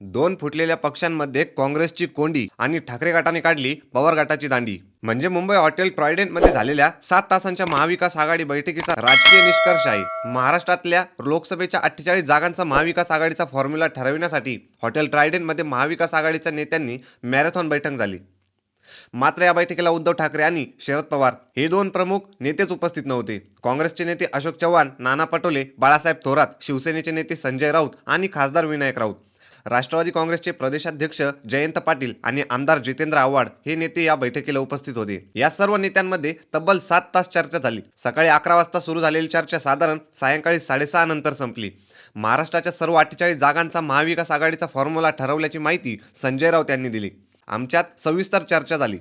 दोन फुटलेल्या पक्षांमध्ये काँग्रेसची कोंडी आणि ठाकरे गटाने काढली पवार गटाची दांडी. म्हणजे मुंबई हॉटेल ट्रॉयडेंटमध्ये झालेल्या सात तासांच्या महाविकास आघाडी बैठकीचा राजकीय निष्कर्ष आहे. महाराष्ट्रातल्या लोकसभेच्या अठ्ठेचाळीस जागांचा महाविकास आघाडीचा फॉर्म्युला ठरविण्यासाठी हॉटेल ट्रायडेंटमध्ये महाविकास आघाडीच्या नेत्यांनी मॅरेथॉन बैठक झाली. मात्र या बैठकीला उद्धव ठाकरे आणि शरद पवार हे दोन प्रमुख नेतेच उपस्थित नव्हते. काँग्रेसचे नेते अशोक चव्हाण नाना पटोले बाळासाहेब थोरात शिवसेनेचे नेते संजय राऊत आणि खासदार विनायक राऊत. राष्ट्रवादी काँग्रेसचे प्रदेशाध्यक्ष जयंत पाटील आणि आमदार जितेंद्र आव्हाड हे नेते या बैठकीला उपस्थित होते. या सर्व नेत्यांमध्ये तब्बल सात तास चर्चा झाली. सकाळी अकरा वाजता सुरू झालेली चर्चा साधारण सायंकाळी साडेसहा नंतर संपली. महाराष्ट्राच्या सर्व अठ्ठेचाळीस जागांचा महाविकास आघाडीचा फॉर्म्युला ठरवल्याची माहिती संजय राऊत यांनी दिली. आमच्यात सविस्तर चर्चा झाली.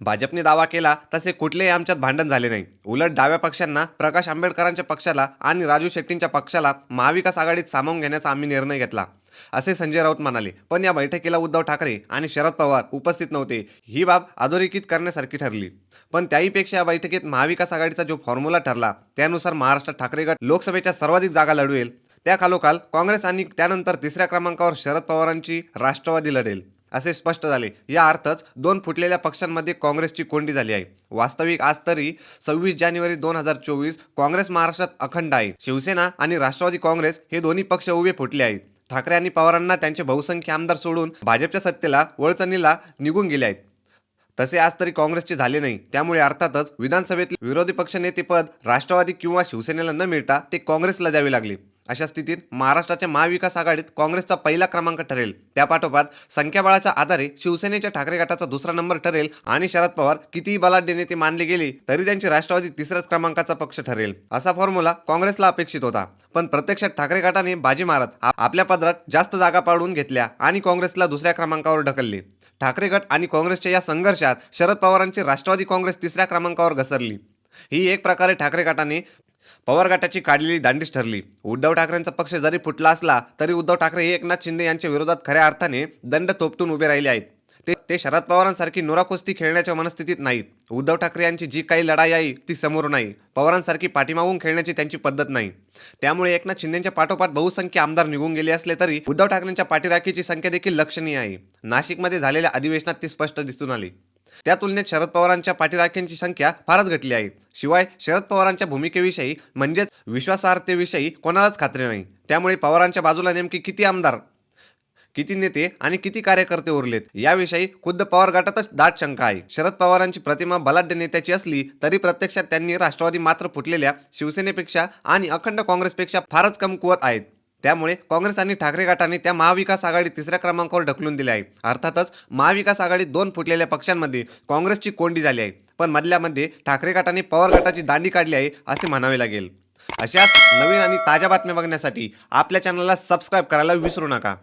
भाजपने दावा केला तसे कुठलेही आमच्यात भांडण झाले नाही. उलट डाव्या पक्षांना प्रकाश आंबेडकरांच्या पक्षाला आणि राजू शेट्टींच्या पक्षाला महाविकास आघाडीत सामावून घेण्याचा आम्ही निर्णय घेतला. असे संजय राऊत म्हणाले पण या बैठकीला उद्धव ठाकरे आणि शरद पवार उपस्थित नव्हते. ही बाब अधोरेखित करण्यासारखी ठरली. पण त्याहीपेक्षा या बैठकीत महाविकास आघाडीचा जो फॉर्म्युला ठरला त्यानुसार महाराष्ट्रात ठाकरे गट लोकसभेच्या सर्वाधिक जागा लढवेल. त्याखालोखाल काँग्रेस आणि त्यानंतर तिसऱ्या क्रमांकावर शरद पवारांची राष्ट्रवादी लढेल. असे स्पष्ट झाले. या अर्थच दोन फुटलेल्या पक्षांमध्ये काँग्रेसची कोंडी झाली आहे. वास्तविक आज तरी सव्वीस जानेवारी दोन हजार चोवीस काँग्रेस महाराष्ट्रात अखंड आहे. शिवसेना आणि राष्ट्रवादी काँग्रेस हे दोन्ही पक्ष उभे फुटले आहेत. ठाकरे आणि पवारांना त्यांचे बहुसंख्य आमदार सोडून भाजपच्या सत्तेला वळचणीला निघून गेले आहेत. तसे आज तरी काँग्रेसचे झाले नाही. त्यामुळे अर्थातच विधानसभेत विरोधी पक्षनेतेपद राष्ट्रवादी किंवा शिवसेनेला न मिळता ते काँग्रेसला द्यावे लागले. अशा स्थितीत महाराष्ट्राच्या महाविकास आघाडीत काँग्रेसचा पहिला क्रमांक ठरेल. त्यापाठोपाठ संख्याबळाच्या आधारे शिवसेनेच्या ठाकरे गटाचा दुसरा नंबर ठरेल आणि शरद पवार कितीही बलाढ्य नेते मानले गेले तरी त्यांची राष्ट्रवादी तिसऱ्याच क्रमांकाचा पक्ष ठरेल. असा फॉर्म्युला काँग्रेसला अपेक्षित होता. पण प्रत्यक्षात ठाकरे गटाने बाजी मारत आपल्या पदरात जास्त जागा पाडून घेतल्या आणि काँग्रेसला दुसऱ्या क्रमांकावर ढकलले. ठाकरे गट आणि काँग्रेसच्या या संघर्षात शरद पवारांची राष्ट्रवादी काँग्रेस तिसऱ्या क्रमांकावर घसरली. ही एक प्रकारे ठाकरे गटाने पवार गटाची काढलेली दांडीच ठरली. उद्धव ठाकरेंचा पक्ष जरी फुटला असला तरी उद्धव ठाकरे हे एकनाथ शिंदे यांच्या विरोधात खऱ्या अर्थाने दंड थोपटून उभे राहिले आहेत. ते ते शरद पवारांसारखी नोराकुस्ती खेळण्याच्या मनस्थितीत नाहीत. उद्धव ठाकरे यांची जी काही लढाई आहे ती समोर नाही. पवारांसारखी पाठीमागून खेळण्याची त्यांची पद्धत नाही. त्यामुळे एकनाथ शिंदेच्या पाठोपाठ बहुसंख्य आमदार निघून गेले असले तरी उद्धव ठाकरेंच्या पाठीराखीची संख्या देखील लक्षणीय आहे. नाशिकमध्ये झालेल्या अधिवेशनात ती स्पष्ट दिसून आली. त्या तुलनेत शरद पवारांच्या पाठीराख्यांची संख्या फारच घटली आहे. शिवाय शरद पवारांच्या भूमिकेविषयी म्हणजेच विश्वासार्हतेविषयी कोणालाच खात्री नाही. त्यामुळे पवारांच्या बाजूला नेमके किती आमदार किती नेते आणि किती कार्यकर्ते उरलेत याविषयी खुद्द पवार गटातच दाट शंका आहे. शरद पवारांची प्रतिमा बलाढ्य नेत्याची असली तरी प्रत्यक्षात त्यांनी राष्ट्रवादी मात्र फुटलेल्या शिवसेनेपेक्षा आणि अखंड काँग्रेसपेक्षा फारच कमकुवत आहेत. त्यामुळे काँग्रेस आणि ठाकरे गटाने त्या महाविकास आघाडी तिसऱ्या क्रमांकावर ढकलून दिली आहे. अर्थातच महाविकास आघाडी दोन फुटलेल्या पक्षांमध्ये काँग्रेसची कोंडी झाली आहे. पण मधल्यामध्ये ठाकरे गटाने पवार गटाची दांडी काढली आहे असे म्हणावे लागेल. अशाच नवीन आणि ताज्या बातम्या बघण्यासाठी आपल्या चॅनलला सबस्क्राईब करायला विसरू नका.